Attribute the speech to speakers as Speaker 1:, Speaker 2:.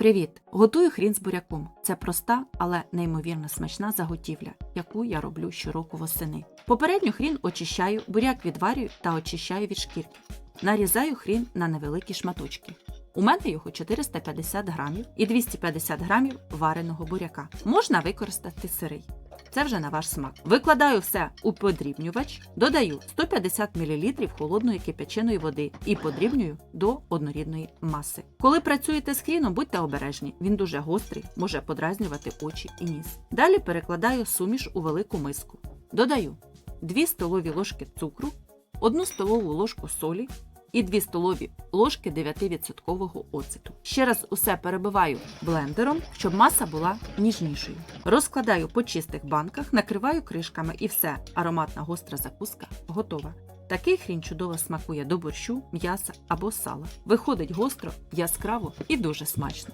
Speaker 1: Привіт! Готую хрін з буряком. Це проста, але неймовірно смачна заготівля, яку я роблю щороку восени. Попередньо хрін очищаю, буряк відварюю та очищаю від шкірки. Нарізаю хрін на невеликі шматочки. У мене його 450 грамів і 250 грамів вареного буряка. Можна використати сирий. Це вже на ваш смак. Викладаю все у подрібнювач, додаю 150 мл холодної кипяченої води і подрібнюю до однорідної маси. Коли працюєте з хріном, будьте обережні, він дуже гострий, може подразнювати очі і ніс. Далі перекладаю суміш у велику миску. Додаю 2 столові ложки цукру, 1 столову ложку солі і 2 столові ложки 9% оцету. Ще раз усе перебиваю блендером, щоб маса була ніжнішою. Розкладаю по чистих банках, накриваю кришками і все. Ароматна гостра закуска готова. Такий хрін чудово смакує до борщу, м'яса або сала. Виходить гостро, яскраво і дуже смачно.